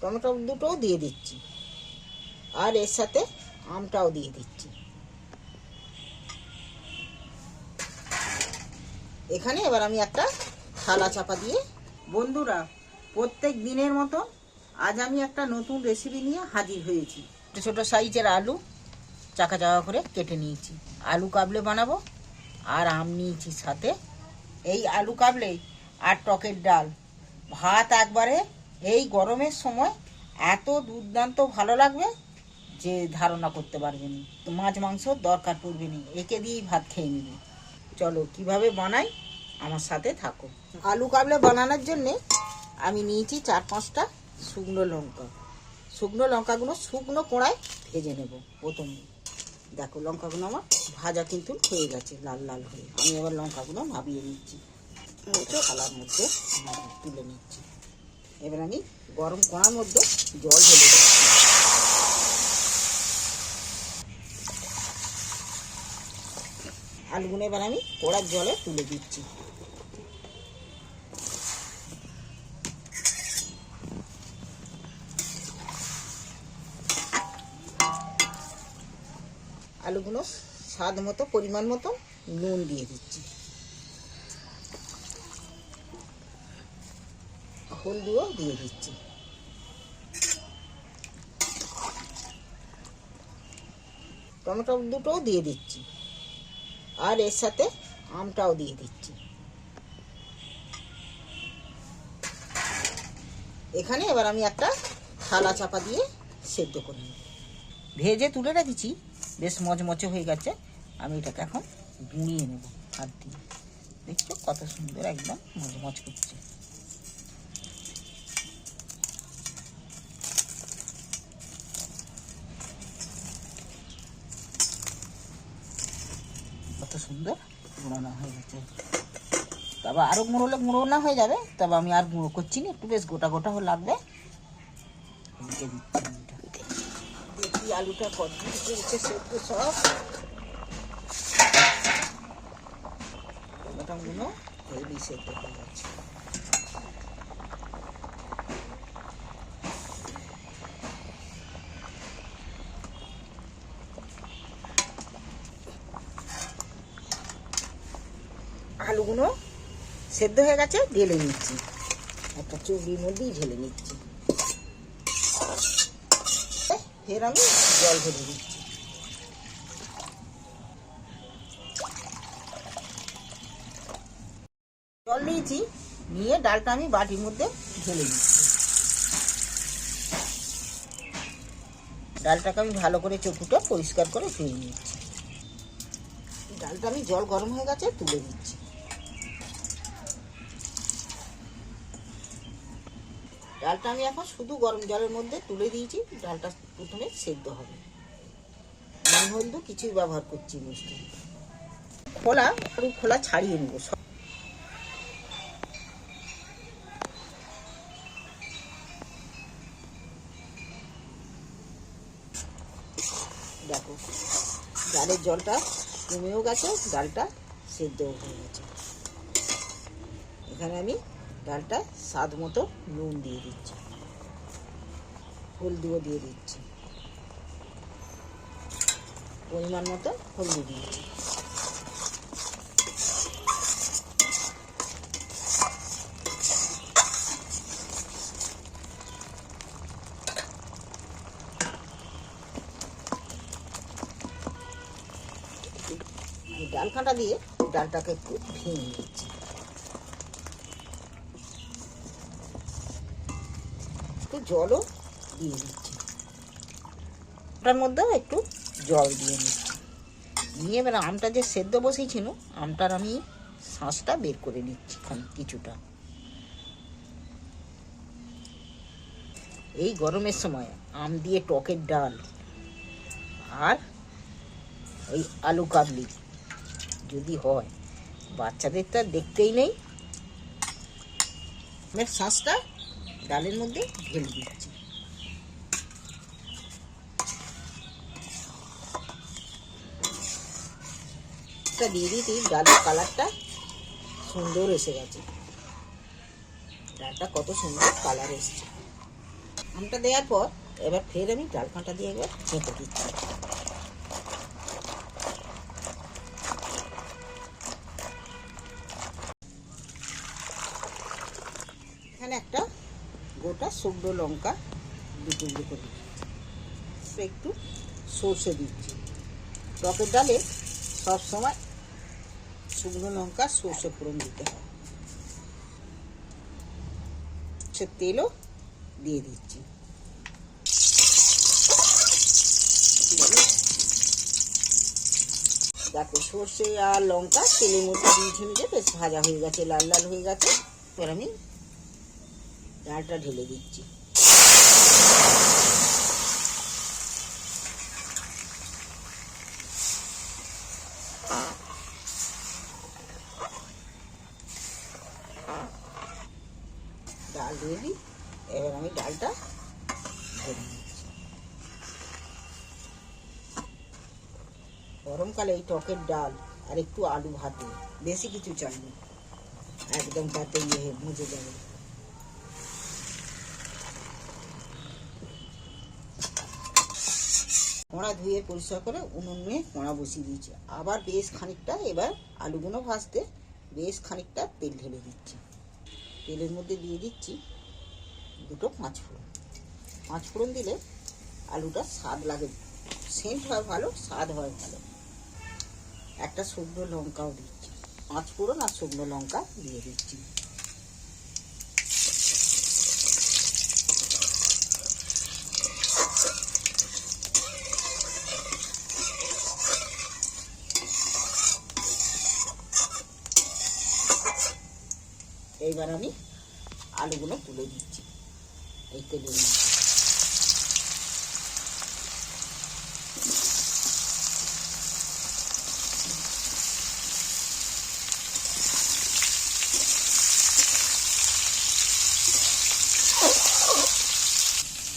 Tomato দুটোও দিয়ে দিচ্ছি। আর এর সাথে আমটাও দিয়ে দিচ্ছি। এখানে এবার আমি একটা থালা চাপা দিয়ে বন্ধুরা প্রত্যেক দিনের মতো আজ আমি একটা নতুন রেসিপি নিয়ে হাজির হয়েছি। ছোটো ছোটো সাইজের আলু চাকা চাকা করে কেটে নিয়েছি। আলু কাবলে বানাবো আর আম নিয়েছি সাথে। এই আলু কাবলে আর টকের ডাল। ভাত একবারে এই গরমের সময় এত দুর্দান্ত ভালো লাগবে যে ধারণা করতে পারবে পারবেন মাছ, মাংস দরকার পড়বে না। একে দিয়েই ভাত খেয়ে নিবে। চলো, কীভাবে বানাই? আমার সাথে থাকো। আলু কাবলে বানানোর জন্যে আমি নিয়েছি চার পাঁচটা শুকনো লঙ্কা। শুকনো লঙ্কাগুলো শুকনো কোড়ায় ভেজে নেব প্রথমে। দেখো, লঙ্কাগুলো আমার ভাজা কিন্তু হয়ে গেছে, লাল লাল হয়ে। আমি এবার লঙ্কাগুলো ভাবিয়ে নিচ্ছি। থালার মধ্যে তুলে নিচ্ছি। এবার আমি গরম কড়ার মধ্যে জল ঢেলে দিচ্ছি আলুগুলো এবার আমি কড়ার জলে তুলে দিচ্ছি। আলুগুলো স্বাদ মতো, পরিমাণ মতো নুন দিয়ে দিচ্ছি। হলদিও দিয়ে দিচ্ছি। টমেটো দুটোও দিয়ে দিচ্ছি। আর এর সাথে আমটাও দিয়ে দিচ্ছি। এখানে এবার আমি একটা থালা চাপা দিয়ে সেদ্ধ করে ভেজে তুলে রেখেছি, বেশ মচমচে হয়ে গেছে। আমি এটাকে এখন গুঁড়িয়ে নেব হাত দিয়ে। দেখছ কত সুন্দর একদম মচমচ করছে। সুন্দর। গুঁড়োনো হয়ে গেছে। তবে আরও গুঁড়োলে গুঁড়ো হয়ে যাবে। তবে আমি আর গুঁড়ো করছি না, একটু বেশ গোটা গোটা লাগবে। আলুটা কত সেদ্ধ সব। সেদ্ধ হয়ে গেছে। আলুগুলো সেদ্ধ হয়ে গেছে, ঢেলে নিচ্ছি। একটা চুবড়ির মধ্যেই ঢেলে নিচ্ছি। ফের আমি জল ঢেলে দিচ্ছি। জল নিয়েছি, নিয়ে ডালটা আমি বাটির মধ্যে ঢেলে দিচ্ছি। ডালটাকে আমি ভালো করে চকুটা পরিষ্কার করে ধুয়ে নিচ্ছি। ডালটা আমি জল গরম হয়ে গেছে তুলে দিচ্ছি ডালটা আমি এখন শুধু গরম জলের মধ্যে তুলে দিয়েছি, ডালটা প্রথমে সেদ্ধ হবে। নুন, হলদ, কিছুই ব্যবহার করছি মিষ্টি। খোলা আরও খোলা ছাড়িয়ে নেব। সব দেখো, ডালের জলটা কমেও গেছে, ডালটা সেদ্ধও হয়ে গেছে। এখানে আমি ডালটা স্বাদ মতো নুন দিয়ে দিচ্ছি। হলদিও দিয়ে দিচ্ছি। পরিমাণ মতো হলদি দিয়েছি ডাল কাঁটা দিয়ে ডালটাকে একটু ভেঙে নিচ্ছি। জলও দিয়ে দিচ্ছি। ওটার মধ্যেও একটু জল দিয়ে নিচ্ছি নিয়ে এবার আমটা যে সেদ্ধ বসিয়েছিল আমটার আমি শাঁসটা বের করে নিচ্ছি কিছুটা। এই গরমের সময় আম দিয়ে টকের ডাল আর ওই আলু কাবলি যদি হয়, বাচ্চাদের তো দেখতেই নেই। শাঁসটা ডালের মধ্যে ঢেলে দিচ্ছি। এটা দিয়ে দিতে ডালের কালারটা সুন্দর এসে গেছে। ডালটা কত সুন্দর কালার এসছে। আমটা দেওয়ার পর এবার ফের আমি ডাল কাঁটা দিয়ে একবার চেপে দিচ্ছি। এখানে একটা গোটা শুকনো লঙ্কা দু টুকরো করে দিচ্ছি। একটু সর্ষে দিচ্ছি। টকের ডালে সবসময় শুকনো লঙ্কা, সর্ষে ফোড়ন দিতে হয়। সে তেলও দিয়ে দিচ্ছি। দেখো, সর্ষে আর লঙ্কা তেলের মধ্যে দিয়েছি নিজে বেশ ভাজা হয়ে গেছে, লাল লাল হয়ে গেছে। এবার আমি ডালটা ঢেলে দিচ্ছি। ডাল দিয়ে দিই। এবার আমি ডালটা ঢেলে দিচ্ছি। গরমকালে এই টকের ডাল আর একটু আলু ভাতে, বেশি কিছু চাই না। একদম তাতে ইয়ে মুজে যাবে। কোঁড়া ধুয়ে পরিষ্কার করে উনুনে কোঁড়া বসিয়ে দিয়েছি। আবার বেশ খানিকটা এবার আলুগুলো ভাজতে বেশ খানিকটা তেল ঢেলে দিচ্ছি। তেলের মধ্যে দিয়ে দিচ্ছি দুটো পাঁচ ফোড়ন পাঁচ ফোড়ন দিলে আলুটা স্বাদ লাগে, সেন্ট হয় ভালো, স্বাদ হয় ভালো। একটা শুকনো লঙ্কাও দিচ্ছি। পাঁচ ফোড়ন আর শুকনো লঙ্কা দিয়ে দিচ্ছি। এইবার আমি আলুগুলো তুলে দিচ্ছি এই তেলের মধ্যে।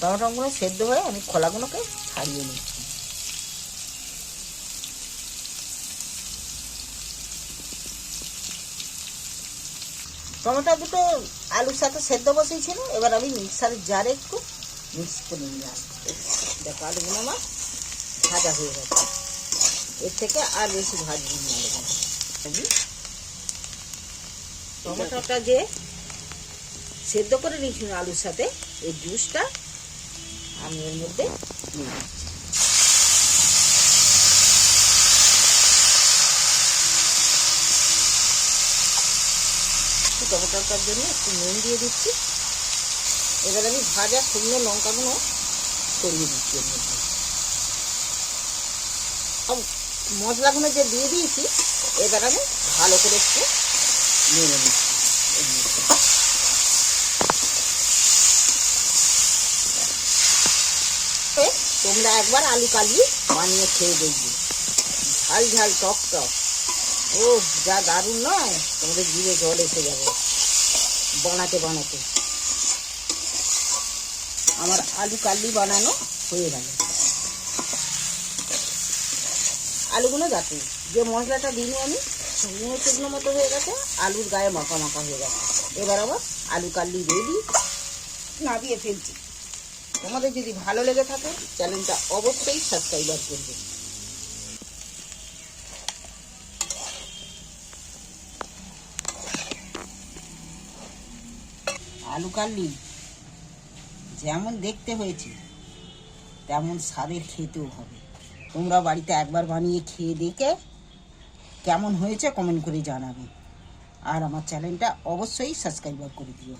টমেটোগুলো সেদ্ধ হয়ে আমি খোলাগুলোকে ছাড়িয়ে নিচ্ছি। টমেটো দুটো, আলুর সাথে সেদ্ধ বসিয়েছিল। এবার আমি মিক্সারের জারে একটু মিক্স করে নিয়ে আসছি। দেখো আলুগুলো আমার ভাজা হয়ে গেছে। এর থেকে আর বেশি ভাজবো না। টমেটোটা যে সেদ্ধ করে নিয়েছিল আলুর সাথে, এই জুসটা আমি এর মধ্যে দিয়ে দিচ্ছি। একটু টমেটোটার জন্য একটু নুন দিয়ে দিচ্ছি। এবার আমি ভাজা শুকনো লঙ্কাগুলো ছড়িয়ে দিচ্ছি এর মধ্যে। মশলাগুলো যে দিয়ে দিয়েছি, এবার আমি ভালো করে একটু নেড়ে নিচ্ছি তোমরা একবার আলু কালি বানিয়ে খেয়ে দেখবে। ঝাল ঝাল, টক টক। ও যা দারুণ নয়? তোমাদের জিভে জল এসে যাবে। বানাতে বানাতে। আমার আলু কালি বানানো হয়ে গেল। আলুগুলো দেখো যে মশলাটা দিই আমি, শুকনো শুকনো মতো হয়ে গেছে, আলুর গায়ে মাখা মাখা হয়ে গেছে। এবার আবার আলু কালি রেডি নাবিয়ে ফেলছি। তোমাদের যদি ভালো লেগে থাকে, চ্যানেলটা অবশ্যই সাবস্ক্রাইবার করবে। আলু কাল্লি যেমন দেখতে হয়েছে, তেমন স্বাদের খেতেও হবে। তোমরা বাড়িতে একবার বানিয়ে খেয়ে দেখে কেমন হয়েছে কমেন্ট করে জানাবে। আর আমার চ্যানেলটা অবশ্যই সাবস্ক্রাইব করে দিও।